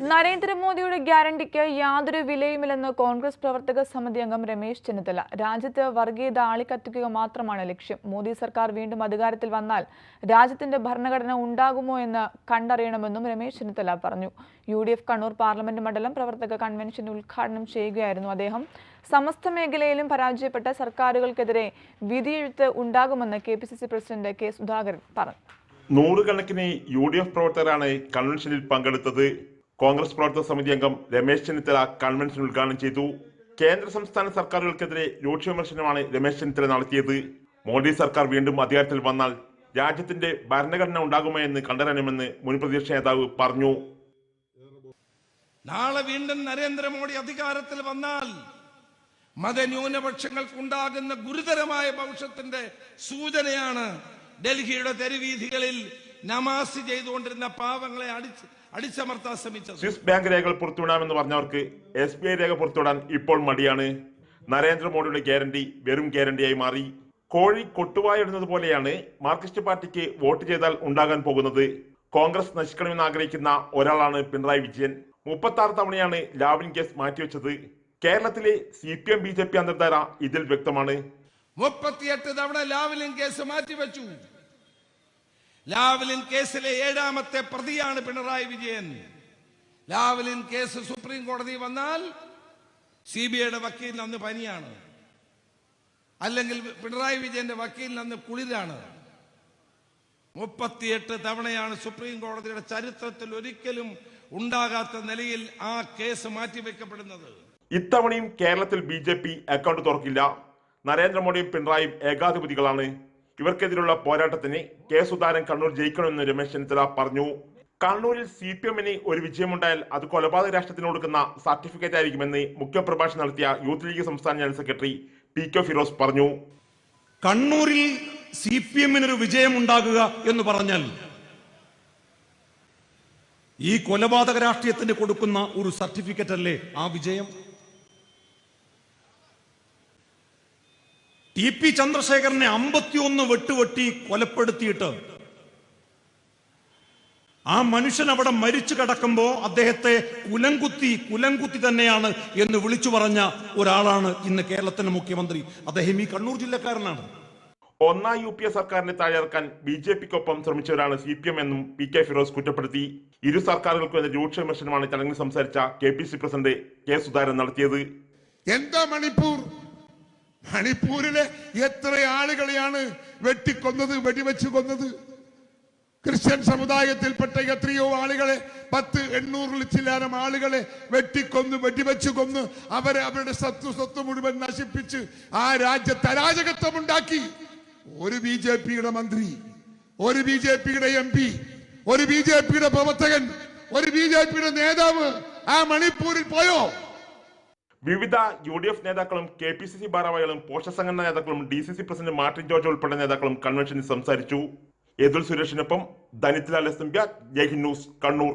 നരേന്ദ്രമോദിയുടെ ഗ്യാരണ്ടിക്ക് യാതൊരു വിലയുമില്ലെന്ന് കോൺഗ്രസ് പ്രവർത്തക സമിതി അംഗം രമേശ് ചെന്നിത്തല. രാജ്യത്ത് വർഗീയത ആളിക്കത്തിക്കുക മാത്രമാണ് ലക്ഷ്യം. മോദി സർക്കാർ വീണ്ടും അധികാരത്തിൽ വന്നാൽ രാജ്യത്തിന്റെ ഭരണഘടന ഉണ്ടാകുമോ എന്ന് കണ്ടറിയണമെന്നും രമേശ് ചെന്നിത്തല പറഞ്ഞു. യു കണ്ണൂർ പാർലമെന്റ് മണ്ഡലം പ്രവർത്തക കൺവെൻഷൻ ഉദ്ഘാടനം ചെയ്യുകയായിരുന്നു അദ്ദേഹം. സമസ്ത മേഖലയിലും പരാജയപ്പെട്ട സർക്കാരുകൾക്കെതിരെ വിധിയെഴുത്ത് ഉണ്ടാകുമെന്ന് K P C C president K Sudhakaran പറഞ്ഞു. നൂറുകണക്കിന് യു ഡി എഫ് പ്രവർത്തകരാണ് കൺവെൻഷനിൽ പങ്കെടുത്തത്. കോൺഗ്രസ് പ്രവർത്തക സമിതി അംഗം രമേശ് ചെന്നിത്തല കൺവെൻഷൻ ഉദ്ഘാടനം ചെയ്തു. കേന്ദ്ര സംസ്ഥാന സർക്കാരുകൾക്കെതിരെ രൂക്ഷ വിമർശനമാണ് രമേശ് ചെന്നിത്തല നടത്തിയത്. മോദി സർക്കാർ വീണ്ടും അധികാരത്തിൽ വന്നാൽ രാജ്യത്തിന്റെ ഭരണഘടന ഉണ്ടാകുമോ എന്ന് കണ്ടറിയണമെന്ന് മുൻ പ്രതിപക്ഷ നേതാവ് പറഞ്ഞു. നാളെ വീണ്ടും നരേന്ദ്രമോദി അധികാരത്തിൽ വന്നാൽ മതന്യൂനപക്ഷങ്ങൾക്കുണ്ടാകുന്ന ഗുരുതരമായ ഭവിഷ്യത്തിന്റെ സൂചനയാണ് ഡൽഹിയുടെ തെരുവീഥികളിൽ നമാസ് ചെയ്തുകൊണ്ടിരുന്ന പാവങ്ങളെ അടിച്ച് അടിച്ചമർത്താൻ ശ്രമിച്ചത്. സ്വിസ് ബാങ്ക് രേഖകൾ പുറത്തുവിടാമെന്ന് പറഞ്ഞവർക്ക് എസ് ബി ഐ രേഖ പുറത്തുവിടാൻ ഇപ്പോൾ മടിയാണ്. നരേന്ദ്രമോദിയുടെ ഗ്യാരണ്ടി വെറും ഗ്യാരണ്ടിയായി മാറി. കോഴി കൊട്ടുവായിടുന്നത് പോലെയാണ് മാർക്സിസ്റ്റ് പാർട്ടിക്ക് വോട്ട് ചെയ്താൽ ഉണ്ടാകാൻ പോകുന്നത്. കോൺഗ്രസ് നശിക്കണമെന്ന് ആഗ്രഹിക്കുന്ന ഒരാളാണ് പിണറായി വിജയൻ. മുപ്പത്തി ആറ് തവണയാണ് ലാവ്ലിൻ കേസ് മാറ്റിവെച്ചത്. കേരളത്തിലെ C P M B J P അന്തർധാര ഇതിൽ വ്യക്തമാണ്. മുപ്പത്തിയെട്ട് തവണ ലാവലിൻ കേസ് മാറ്റിവെച്ചു. ലാവലിൻ കേസിലെ ഏഴാമത്തെ പ്രതിയാണ് Pinarayi Vijayan. Lavalin case supreme കോടതി വന്നാൽ സി ബി ഐയുടെ വക്കീലിന് അന്ന് പനിയാണ്. അല്ലെങ്കിൽ പിണറായി വിജയന്റെ വക്കീലിന് അന്ന് കുളിരാണ്. മുപ്പത്തിയെട്ട് തവണയാണ് സുപ്രീം കോടതിയുടെ ചരിത്രത്തിൽ ഒരിക്കലും ഉണ്ടാകാത്ത നിലയിൽ ആ കേസ് മാറ്റിവെക്കപ്പെടുന്നത്. ഇത്തവണയും കേരളത്തിൽ ബി ജെ പി അക്കൗണ്ട് തുറക്കില്ല. നരേന്ദ്രമോദിയും പിണറായിയും ഏകാധിപതികളാണ്. ഇവർക്കെതിരെയുള്ള പോരാട്ടത്തിന് കെ സുധാരൻ കണ്ണൂർ ജയിക്കണമെന്ന് രമേശ് ചെന്നിത്തല പറഞ്ഞു. കണ്ണൂരിൽ സി പി എമ്മിന് ഒരു വിജയമുണ്ടായാൽ അത് കൊലപാതക രാഷ്ട്രത്തിന് കൊടുക്കുന്ന സർട്ടിഫിക്കറ്റ് ആയിരിക്കുമെന്ന് മുഖ്യപ്രഭാഷണം നടത്തിയ യൂത്ത് ലീഗ് സംസ്ഥാന general secretary P K Firoz പറഞ്ഞു. കണ്ണൂരിൽ സി പി എമ്മിനൊരു വിജയമുണ്ടാകുക എന്ന് പറഞ്ഞാൽ ഈ കൊലപാതക രാഷ്ട്രീയത്തിന് കൊടുക്കുന്ന ഒരു സർട്ടിഫിക്കറ്റ് അല്ലേ ആ വിജയം? ടി പി ചന്ദ്രശേഖരനെ അമ്പത്തിയൊന്ന് വെട്ടുവെട്ടി കൊലപ്പെടുത്തിയിട്ട് ആ മനുഷ്യൻ അവിടെ മരിച്ചു കിടക്കുമ്പോ അദ്ദേഹത്തെ കുലംകുത്തി കുലംകുത്തി തന്നെയാണ് എന്ന് വിളിച്ചു പറഞ്ഞ ഒരാളാണ് ഇന്ന് കേരളത്തിന്റെ മുഖ്യമന്ത്രി. അദ്ദേഹം ഈ കണ്ണൂർ ജില്ലക്കാരനാണ്. ഒന്നാം യു പി എ സർക്കാരിനെ താഴെയിറക്കാൻ ബി ജെ പിക്കൊപ്പം ശ്രമിച്ചവരാണ് സി പി എം എന്നും പി കെ ഫിറോസ് കുറ്റപ്പെടുത്തി. ഇരു സർക്കാരുകൾക്കും എതിരെ രൂക്ഷ വിമർശനമാണ് ചടങ്ങിൽ സംസാരിച്ച K P C president K Sudharan നടത്തിയത്. എന്താ മണിപ്പൂർ? മണിപ്പൂരിലെ എത്ര ആളുകളെയാണ് വെട്ടിക്കൊന്നത് വെടിവെച്ച് കൊന്നത്? ക്രിസ്ത്യൻ സമുദായത്തിൽപ്പെട്ട എത്രയോ ആളുകളെ പത്ത് എണ്ണൂറിൽ ചില്ലാനം ആളുകളെ വെട്ടിക്കൊന്ന് വെടിവെച്ച് കൊന്ന് അവരെ അവരുടെ സത്വ സ്വത്ത് മുഴുവൻ നശിപ്പിച്ച് ആ രാജ്യത്ത് അരാജകത്വം ഉണ്ടാക്കി ഒരു ബി ജെ പിയുടെ മന്ത്രി ഒരു ബി ജെ പിയുടെ എം പി ഒരു ബി ജെ പിയുടെ പ്രവർത്തകൻ ഒരു ബി ജെ പിയുടെ നേതാവ് ആ മണിപ്പൂരിൽ പോയോ? വിവിധ യു ഡി എഫ് നേതാക്കളും കെ പി സി സി ഭാരവാഹികളും പോഷക സംഘടനാ നേതാക്കളും D C C president Martin George ഉൾപ്പെടെ നേതാക്കളും കൺവെൻഷനിൽ സംസാരിച്ചു. Yadul സുരേഷിനൊപ്പം Dhanithlal S M Jaihind news Kannur.